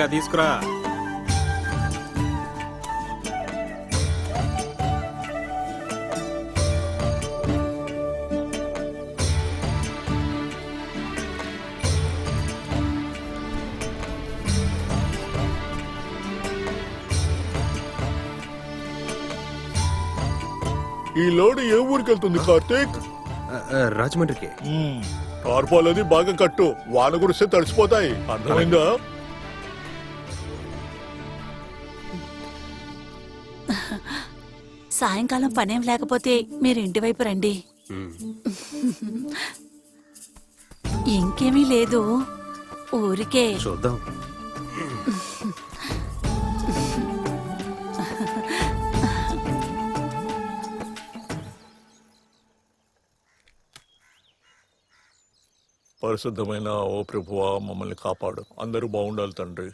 తొందరగా తీసుకురా. ఈ లోడ్ ఏ ఊరికి వెళ్తుంది కార్తీక్ రాజమండ్రికి. టార్పాలది బాగా కట్టు. వాన కురిస్తే తడిసిపోతాయి. అర్థమైందా? సాయంకాలం పనేం లేకపోతే మీరు ఇంటి వైపు రండి. ఇంకేమీ లేదు. ఊరికే. చూద్దాం. పరిశుద్ధమైన ఓ ప్రభువా మమ్మల్ని కాపాడు. అందరూ బాగుండాలి తండ్రి.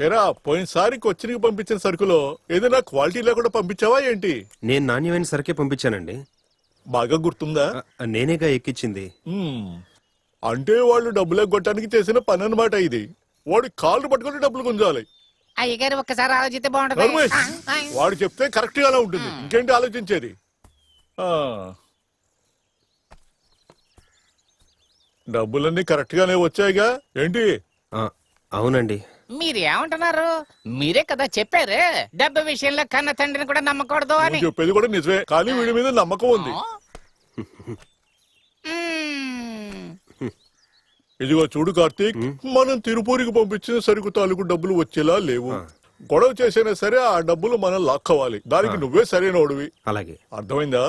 ఎరా పోయినసారి కొచ్చినికి పంపించిన సరుకులో ఏదైనా క్వాలిటీ లేకుండా పంపించావా ఏంటి? నేను నాణ్యమైన సరకే పంపించానండి. బాగా గుర్తుందా? నేనేగా ఎక్కించింది ఉమ్. అంటే వాళ్ళు డబ్బులు ఎగ్గొట్టడానికి చేసిన పని అన్నమాట ఇది. వాడి కాళ్ళు పట్టుకుని డబ్బులు గుంజాలి. అయ్యగారు ఒక్కసారి ఆలోచిస్తే బాగుంటది. నర్మేష్, ఆ, ఆ. వాడు చెప్తే కరెక్ట్గా ఉంటుంది. ఇంకేంటి ఆలోచించేది? ఆ. డబ్బులన్నీ కరెక్ట్ గానే వచ్చాయిగా. ఏంటి? ఆ, అవునండి. మీరు ఏమంటున్నారు మీరే కదా చెప్పారు డబ్బు విషయంలో కన్న తండ్రిని కూడా నమ్మకూడదు అని. నువ్వు చెప్పేది కూడా నిజమే కానీ వీడి మీద నమ్మకం ఉంది. మ్మ్. ఇదిగో చూడు కార్తీక్ మనం తిరుపూరికి పంపించిన సరుకు తాలూకు డబ్బులు వచ్చేలా లేవు. గొడవ చేసైనా సరే ఆ డబ్బులు మనం లాక్కోవాలి దానికి నువ్వే సరైనోడివి అలాగే. అర్థమైందా?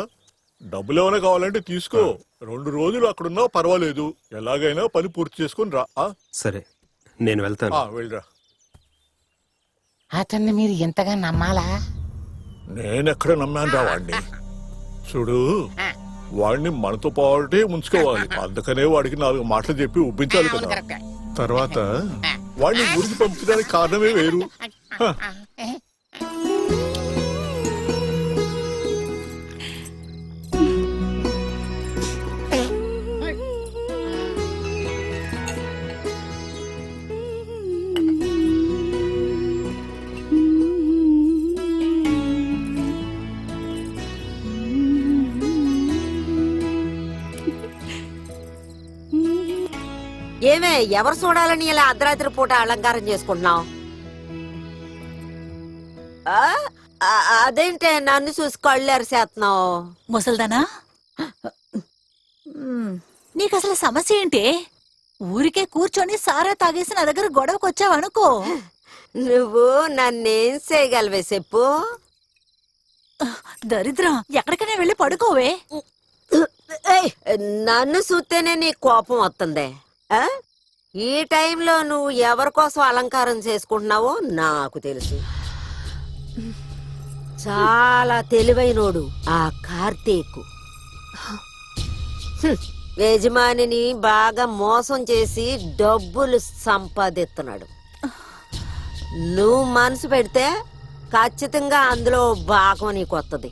డబ్బులు ఏమైనా కావాలంటే తీసుకో. రెండు రోజులు అక్కడున్నా పర్వాలేదు. ఎలాగైనా పని పూర్తి చేసుకుని రా. ఆ? సరే. నేను వెళ్తాను. వెళ్ళిరా. అతన్ని మీరు ఎంతగా నమ్మాలా? నేనెక్కడ నమ్మాను రా వాడిని చూడు వాడిని మనతో పాటే ఉంచుకోవాలి. అందుకనే వాడికి నాలుగు మాటలు చెప్పి ఒప్పించాలి కదా. తర్వాత వాడిని ఊరికి పంపించడానికి కారణమే వేరు. ఎవరు చూడాలని ఇలా అర్ధరాత్రి పూట అలంకారం చేసుకుంటున్నావు? అదేంటే నన్ను చూసి కళ్ళు అరిసేస్తున్నావు ముసల్దానా. నీకు అసలు సమస్య ఏంటి? ఊరికే కూర్చొని సారా తాగేసి నా దగ్గర గొడవకు వచ్చావనుకో నువ్వు నన్నేం చేయగలవే చెప్పు? దరిద్రం. ఎక్కడికైనా వెళ్ళి పడుకోవే. నన్ను చూస్తేనే నీ కోపం వస్తుంది. ఆ? ఈ టైంలో నువ్వు ఎవరి కోసం అలంకారం చేసుకుంటున్నావో నాకు తెలుసు. చాలా తెలివైనోడు ఆ కార్తీక్. యజమానిని బాగా మోసం చేసి డబ్బులు సంపాదిస్తున్నాడు. నువ్వు మనసు పెడితే ఖచ్చితంగా అందులో భాగం నీకు వస్తుంది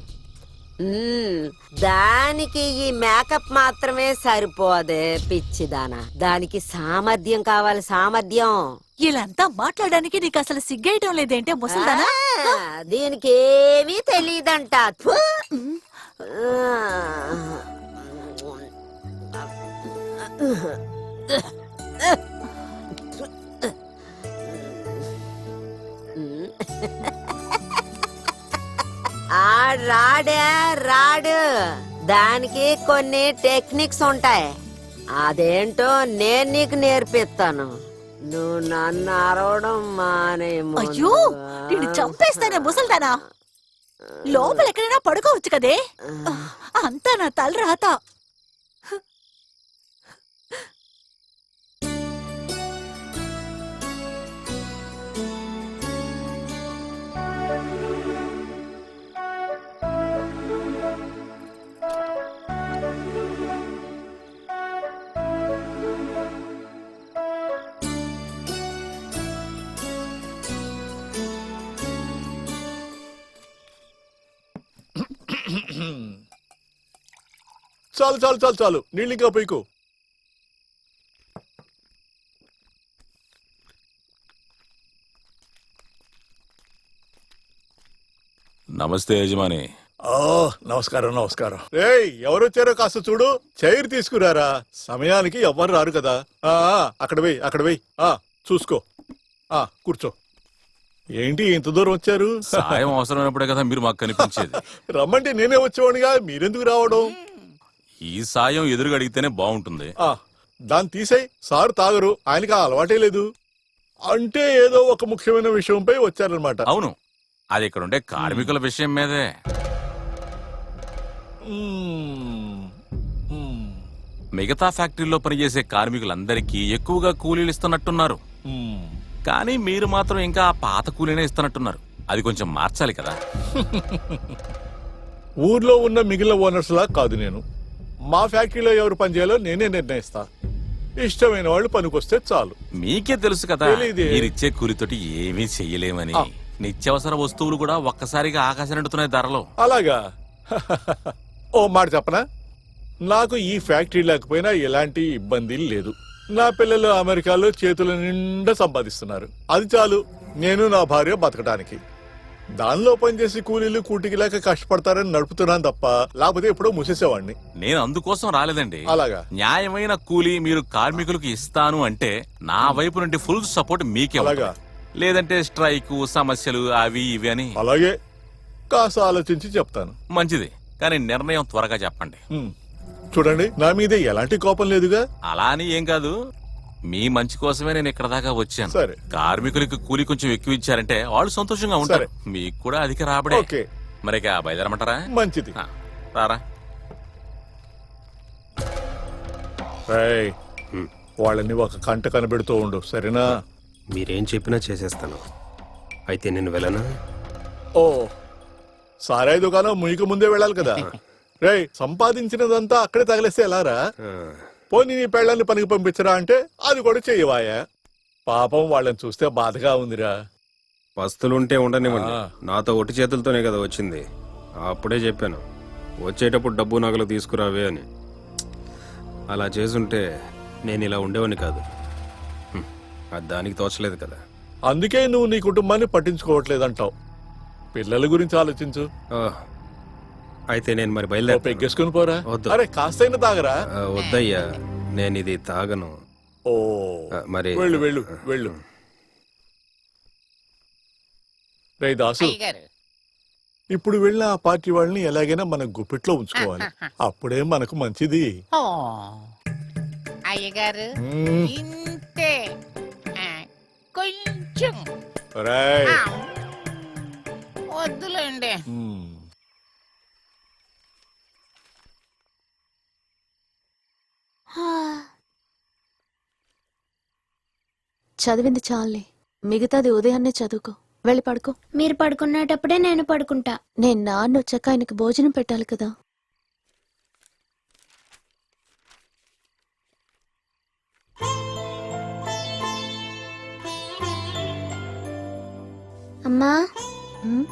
దానికి ఈ మేకప్ మాత్రమే సరిపోదే పిచ్చిదానా. దానికి సామర్థ్యం కావాలి సామర్థ్యం. ఇలాంతా మాట్లాడడానికి నీకు అసలు సిగ్గేయటం లేదేంటే ముసల్దానా? దీనికి ఏమీ తెలియదంట. ఆ రాడే రాడు. దానికి కొన్ని టెక్నిక్స్ ఉంటాయి. అదేంటో నేను నీకు నేర్పిస్తాను. నువ్వు నన్ను అరవడం మానే అయ్యో నేను చంపేస్తానే ముసల్దానా? లోపల ఎక్కడైనా పడుకోవచ్చు కదే? అంతా నా తల రాత చాలు చాలు చాలు చాలు. నీళ్ళు ఇంకా పైకు నమస్తే యజమాని. ఓ నమస్కారం నమస్కారం. ఏయ్ ఎవరు వచ్చారో కాస్త చూడు. చైర్ తీసుకురారా? సమయానికి ఎవ్వరు రారు కదా. ఆ ఆ, అక్కడ వెయ్యి అక్కడ వెయ్యి ఆ చూసుకో. ఆ కూర్చో. ఏంటి ఇంత దూరం వచ్చారు? సాయం అవసరమైనప్పుడే కదా మీరు మాకు కనిపించేది. రమ్మంటే నేనే వచ్చేవాడిగా మీరెందుకు రావడం? ఈ సాయం ఎదురుగా అడిగితేనే బాగుంటుంది. ఆ దాన్ని తీసేయ్ సార్ తాగరు ఆయనకి ఆ అలవాటే లేదు. అంటే ఏదో ఒక ముఖ్యమైన విషయంపై వచ్చారనమాట అవును అది ఇక్కడ ఉండే కార్మికుల విషయం మీదే. మిగతా ఫ్యాక్టరీలో పనిచేసే కార్మికులందరికీ ఎక్కువగా కూలీలు ఇస్తున్నట్టున్నారు. కానీ మీరు మాత్రం ఇంకా ఆ పాత కూలీనే ఇస్తున్నట్టున్నారు. అది కొంచెం మార్చాలి కదా. ఊర్లో ఉన్న మిగిలిన ఓనర్స్ లా కాదు నేను. మా ఫ్యాక్టరీలో ఎవరు పనిచేయాలో నేనే నిర్ణయిస్తా. ఇష్టమైన వాళ్ళు పనికొస్తే చాలు. మీకే తెలుసు కదా తెలీదే. మీరిచ్చే కూలితోటి ఏమీ చెయ్యలేమని. ఆ. నిత్యావసర వస్తువులు కూడా ఒక్కసారిగా ఆకాశం అంటున్నాయి ధరలో. అలాగా? ఓ మాట చెప్పనా? నాకు ఈ ఫ్యాక్టరీ లేకపోయినా ఎలాంటి ఇబ్బంది లేదు. నా పిల్లలు అమెరికాలో చేతుల నిండా సంపాదిస్తున్నారు. అది చాలు నేను నా భార్య బతకడానికి దానిలో పనిచేసి కూలీలు కూటికి లేక కష్టపడతారని నడుపుతున్నాను తప్ప లేకపోతే ఎప్పుడో మూసేసేవాడిని. నేను అందుకోసం రాలేదండి. అలాగా? న్యాయమైన కూలీ మీరు కార్మికులకు ఇస్తాను అంటే నా వైపు నుండి ఫుల్ సపోర్ట్ మీకే అలాగా? లేదంటే స్ట్రైక్ సమస్యలు అవి ఇవి అని. అలాగే కాస్త ఆలోచించి చెప్తాను. మంచిది కానీ నిర్ణయం త్వరగా చెప్పండి. చూడండి నా మీద ఎలాంటి కోపం లేదుగా. అలా అని ఏం కాదు. మీ మంచి కోసమే నేను ఇక్కడ దాకా వచ్చాను. సరే. కార్మికులకు కూలీ కొంచెం ఎక్కువ ఇచ్చారంటే వాళ్ళు సంతోషంగా ఉంటారు. మీకు కూడా అధిక రాబడే. ఓకే. మరి ఇక బయలుదేరమంటారా? మంచిది. ఆ, రారా. ఏయ్, వాళ్ళని ఒక కంట కనబెడుతూ ఉండు సరేనా? మీరేం చెప్పినా చేసేస్తాను. అయితే నేను వెళ్ళనా? ఓ సారాయి దుకాణం ముయ్యక ముందే వెళ్ళాలి కదా. రేయ్ సంపాదించినదంతా అక్కడే తగిలేస్తే ఎలారా? పోనీ నీ పెళ్ళాన్ని పనికి పంపించరా అంటే అది కూడా చెయ్యవాయా. పాపం వాళ్ళని చూస్తే బాధగా ఉందిరా. పస్తులుంటే ఉండనివ్వండి. నాతో ఒట్టి చేతులతోనే కదా వచ్చింది. అప్పుడే చెప్పాను. వచ్చేటప్పుడు డబ్బు నగలు తీసుకురావే అని. అలా చేసుంటే నేను ఇలా ఉండేవాని కాదు. అది దానికి తోచలేదు కదా. అందుకే నువ్వు నీ కుటుంబాన్ని పట్టించుకోవట్లేదంటావు. పిల్లల గురించి ఆలోచించు. ఆ, అయితే నేను మరి ఓ బయలుదేరి పెగ్గేసుకుని పోరా. వద్దు. అరే కాస్తైనా తాగరా? వద్దయ్యా నేను ఇది తాగను. ఓ ఆ, మరి వెళ్ళు వెళ్ళు వెళ్ళు. రే దాసు ఇప్పుడు వెళ్ళిన ఆ పార్టీ వాళ్ళని ఎలాగైనా మన గుప్పిట్లో ఉంచుకోవాలి. అప్పుడే మనకు మంచిది. ఓ మ్మ్. ఇంతే. ఆ, కొంచెం. రేయ్. ఆ, వద్దులేండి. మ్మ్. చదివింది చాలే. మిగతాది ఉదయాన్నే చదువుకో. వెళ్ళి పడుకో. మీరు పడుకునేటప్పుడే నేను పడుకుంటా. నేను నాన్న వచ్చాక ఆయనకి భోజనం పెట్టాలి కదా. అమ్మా. ఉమ్,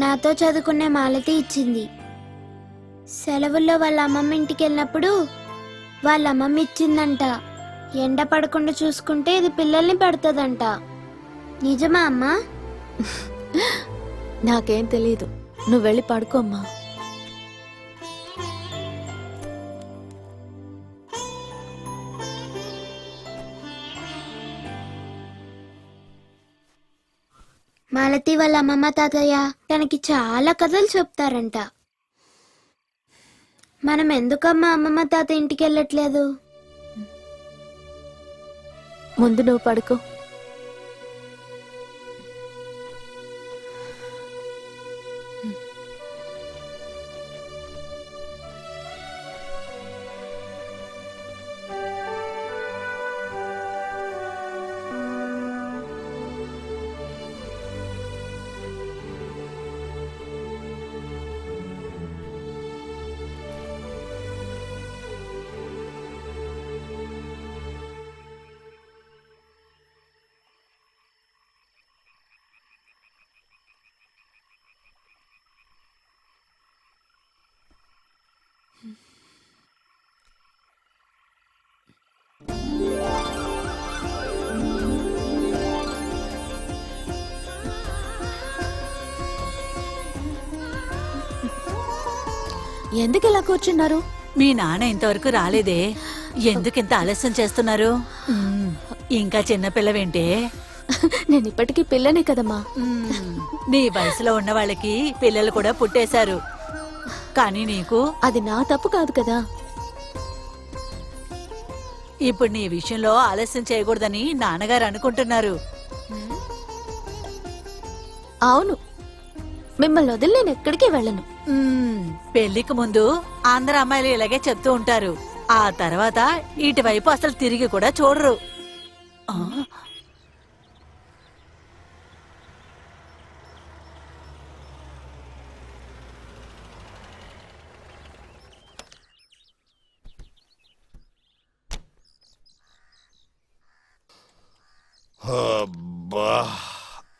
నాతో చదువుకునే మాలతి ఇచ్చింది. సెలవుల్లో వాళ్ళ అమ్మమ్మ ఇంటికి వెళ్ళినప్పుడు వాళ్ళ అమ్మమ్మ ఇచ్చిందంట. ఎండ పడకుండా చూసుకుంటే ఇది పిల్లల్ని పెడుతుందంట. నిజమా అమ్మా? నాకేం తెలియదు నువ్వు వెళ్ళి పడుకో అమ్మా. మాలతి వాళ్ళ అమ్మమ్మ తాతయ్య తనకి చాలా కథలు చెప్తారంట. మనం ఎందుకమ్మా అమ్మమ్మ తాత ఇంటికి వెళ్ళట్లేదు? ముందు నువ్వు పడుకో. ఎందుకు ఇలా కూర్చున్నారు? మీ నాన్న ఇంతవరకు రాలేదే. ఎందుకింత ఆలస్యం చేస్తున్నారు. ఇంకా చిన్నపిల్లవేంటే నేను ఇప్పటికీ పిల్లనే కదమ్మా. మ్మ్. నీ వయసులో ఉన్న వాళ్ళకి పిల్లలు కూడా పుట్టేశారు. కానీ నీకు? అది నా తప్పు కాదు కదా. ఇప్పుడు నీ విషయంలో ఆలస్యం చేయకూడదని నాన్నగారు అనుకుంటున్నారు. అవును. మిమ్మల్ని వదిలి నేను ఎక్కడికి వెళ్ళను. మ్మ్. పెళ్ళికి ముందు అందరు అమ్మాయిలు ఇలాగే చెప్తూ ఉంటారు. ఆ తర్వాత ఇటువైపు అసలు తిరిగి కూడా చూడరు. ఆ, అబ్బా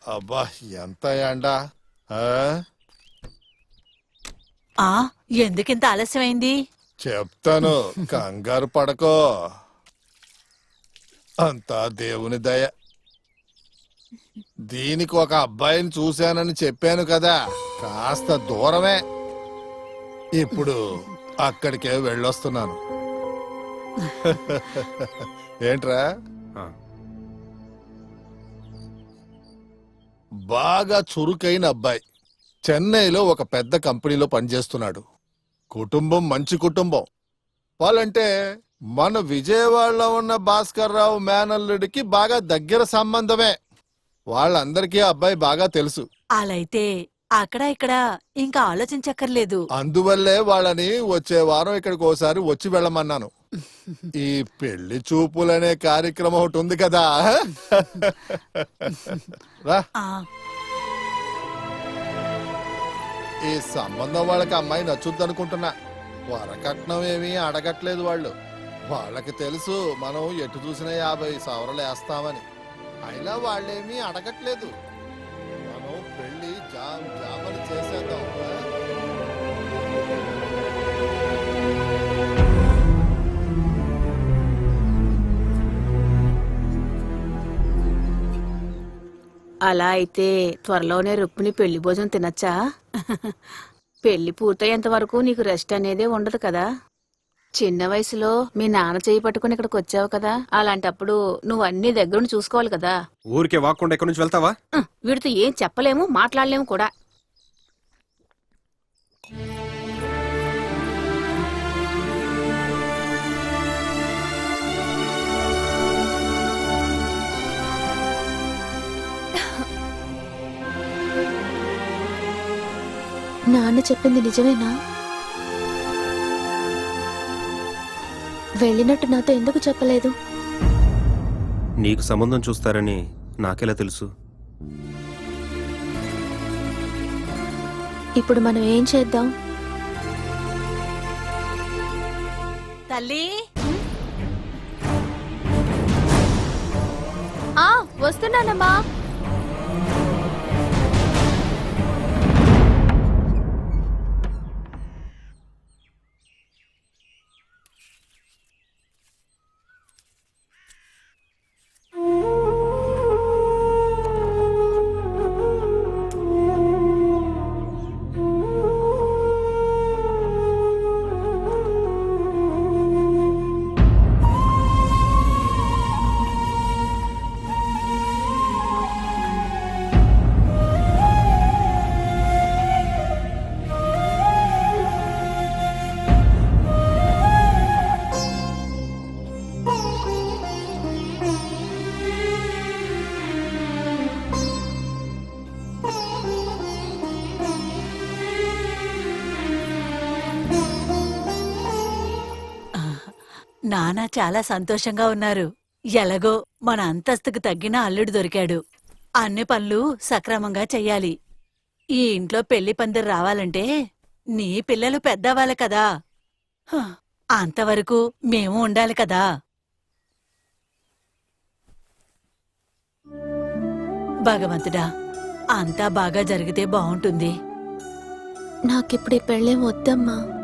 అబ్బా ఎంత ఎండ ఆ? ఆ ఎందుకింత ఆలస్యమైంది? చెప్తాను. కంగారు పడకో. అంతా దేవుని దయ. దీనికి ఒక అబ్బాయిని చూశానని చెప్పాను కదా. కాస్త దూరమే. ఇప్పుడు అక్కడికే వెళ్ళొస్తున్నాను. ఏంట్రా? బాగా చురుకైన అబ్బాయి. చెన్నైలో ఒక పెద్ద కంపెనీలో పనిచేస్తున్నాడు. కుటుంబం మంచి కుటుంబం. వాళ్ళంటే మన విజయవాడలో ఉన్న భాస్కర్ రావు మేనల్లుడికి బాగా దగ్గర సంబంధమే. వాళ్ళందరికీ ఆ అబ్బాయి బాగా తెలుసు. అలా అయితే అక్కడ ఇక్కడ ఇంకా ఆలోచించక్కర్లేదు. అందువల్లే వాళ్ళని వచ్చే వారం ఇక్కడికి ఓసారి వచ్చి వెళ్ళమన్నాను. ఈ పెళ్ళి చూపులనే కార్యక్రమం ఒకటి ఉంది కదా రా. ఈ సంబంధం వాళ్ళకి అమ్మాయి నచ్చుద్ది అనుకుంటున్నా. వరకట్నం ఏమీ అడగట్లేదు వాళ్ళు. వాళ్ళకి తెలుసు మనం ఎటు చూసినా యాభై సవరలు వేస్తామని. అయినా వాళ్ళేమీ అడగట్లేదు. మనం పెళ్ళి జామ్ జామని చేసేద్దాం అలా అయితే త్వరలోనే రుక్మిణి పెళ్ళి భోజనం తినచ్చా? పెళ్ళి పూర్తయ్యేంత వరకు నీకు రెస్ట్ అనేదే ఉండదు కదా. చిన్న వయసులో మీ నాన్న చేయి పట్టుకుని ఇక్కడికి వచ్చావు కదా. అలాంటప్పుడు నువ్వు అన్ని దగ్గరుండి చూసుకోవాలి కదా. ఊరికే వాక్కుండా ఎక్కడి నుంచి వెళ్తావా? వీడితో ఏం చెప్పలేము మాట్లాడలేము కూడా. నాన్న చెప్పింది నిజమేనా? వెళ్ళినట్టు నాతో ఎందుకు చెప్పలేదు? నీకు సంబంధం చూస్తారని నాకెలా తెలుసు? ఇప్పుడు మనం ఏం చేద్దాం? తల్లి? ఆ వస్తున్నానమ్మా. చాలా సంతోషంగా ఉన్నారు. ఎలాగో మన అంతస్తుకు తగ్గిన అల్లుడు దొరికాడు. అన్ని పనులు సక్రమంగా చెయ్యాలి. ఈ ఇంట్లో పెళ్ళి పందిరు రావాలంటే నీ పిల్లలు పెద్దవాళ్ళ కదా. హ, అంతవరకు మేము ఉండాలి కదా. భగవంతుడా అంతా బాగా జరిగితే బాగుంటుంది. నాకిప్పుడు ఈ పెళ్ళేం వద్దమ్మా.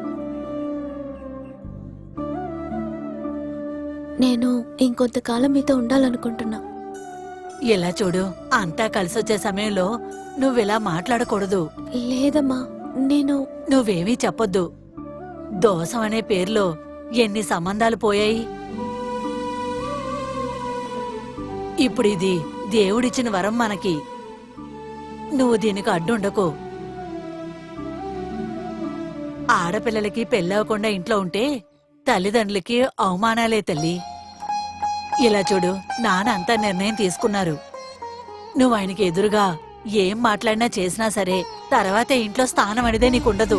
నేను ఇంకొంతకాలం మీతో ఉండాలనుకుంటున్నా. ఇలా చూడు అంతా కలిసొచ్చే సమయంలో నువ్విలా మాట్లాడకూడదు. లేదమ్మా నేను నువ్వేమీ చెప్పొద్దు. దోషం అనే పేర్లో ఎన్ని సంబంధాలు పోయాయి? ఇప్పుడు ఇది దేవుడిచ్చిన వరం మనకి. నువ్వు దీనికి అడ్డుండకు. ఆడపిల్లలకి పెళ్ళవకుండా ఇంట్లో ఉంటే తల్లిదండ్రులకి అవమానాలే తల్లి. ఇలా చూడు నాన్న అంత నిర్ణయం తీసుకున్నారు. నువ్వు ఆయనకి ఎదురుగా ఏం మాట్లాడినా చేసినా సరే తర్వాత ఇంట్లో స్థానం అనేదే నీకుండదు.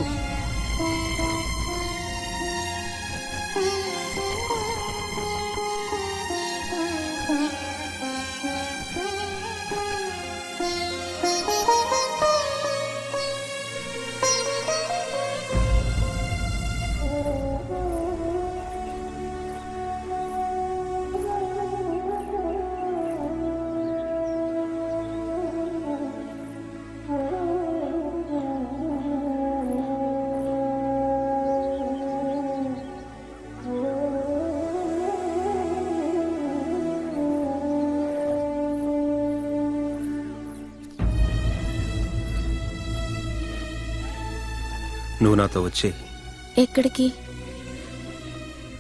నువ్వు నాతో వచ్చే. ఎక్కడికి?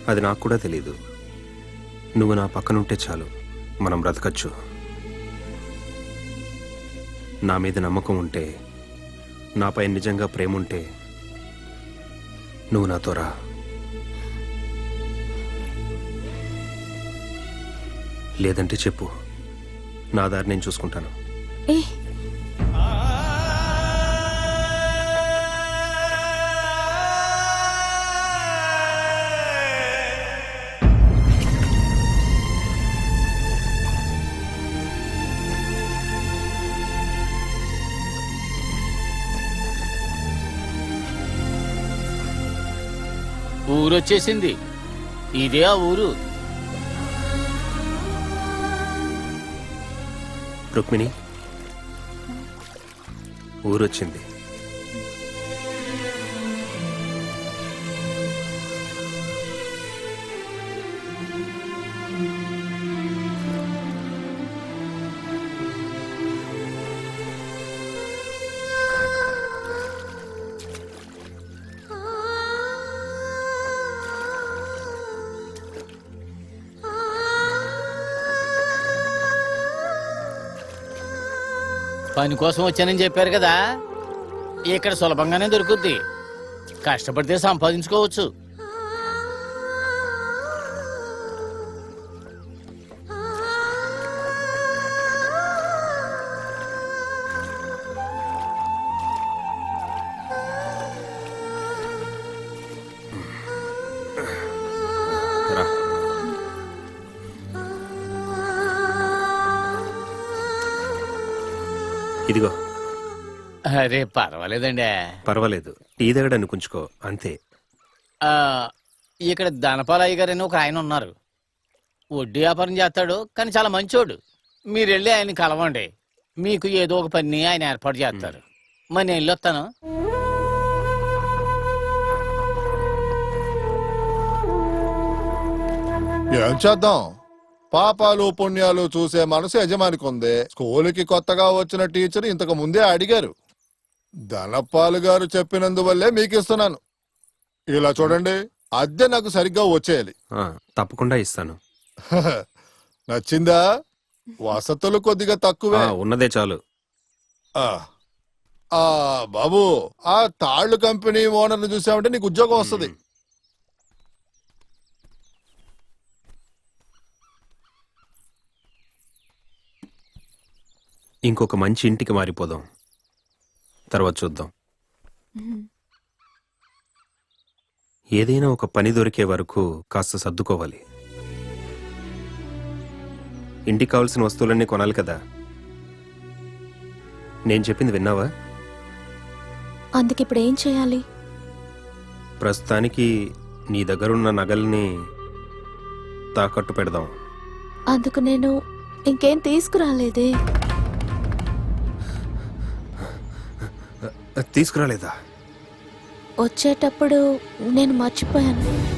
అది నాకు కూడా తెలియదు నువ్వు నా పక్కనుంటే చాలు. మనం బ్రతకచ్చు. నా మీద నమ్మకం ఉంటే నాపై నిజంగా ప్రేమ ఉంటే నువ్వు నాతో రా. లేదంటే చెప్పు. నా దారి నేను చూసుకుంటాను. ఏ ఊరొచ్చేసింది. ఇదే ఆ ఊరు. రుక్మిణి ఊరొచ్చింది. పని కోసం వచ్చానని చెప్పారు కదా. ఇక్కడ సులభంగానే దొరుకుద్ది. కష్టపడితే సంపాదించుకోవచ్చు. అరే పర్వాలేదండి. పర్వాలేదు. టీ దగ్గర కుంచుకో అంతే. ఆ, ఇక్కడ ధనపాలయ్య గారు అని ఒక ఆయన ఉన్నారు. వడ్డీ వ్యాపారం చేస్తాడు కానీ చాలా మంచోడు. మీరు వెళ్ళి ఆయన కలవండి. మీకు ఏదో ఒక పని ఆయన ఏర్పాటు చేస్తారు. మరి నేను వెళ్ళొస్తాను. ఏం చేద్దాం? పాపాలు పుణ్యాలు చూసే మనసు యజమానికి ఉంది. స్కూలుకి కొత్తగా వచ్చిన టీచర్ ఇంతకు ముందే అడిగారు. ధనపాలు గారు చెప్పినందువల్లే మీకు ఇస్తున్నాను ఇలా చూడండి అద్దె నాకు సరిగ్గా వచ్చేయాలి. ఆ, తప్పకుండా ఇస్తాను. నచ్చిందా? వసతులు కొద్దిగా తక్కువే. ఆ, ఉన్నదే చాలు. ఆ. ఆ బాబు ఆ తాళ్ళు కంపెనీ ఓనర్ని చూసామంటే నీకు ఉద్యోగం వస్తుంది. ఇంకొక మంచి ఇంటికి మారిపోదాం. తర్వాత చూద్దాం. ఏదైనా ఒక పని దొరికే వరకు కాస్త సర్దుకోవాలి. ఇంటికి కావాల్సిన వస్తువులన్నీ కొనాలి కదా. నేను చెప్పింది విన్నావా? అందుకు ఇప్పుడు ఏం చేయాలి? ప్రస్తుతానికి నీ దగ్గరున్న నగల్ని తాకట్టు పెడదాం. అందుకు నేను ఇంకేం తీసుకురాలేదే? తీసుకురాలేదా? వచ్చేటప్పుడు నేను మర్చిపోయాను.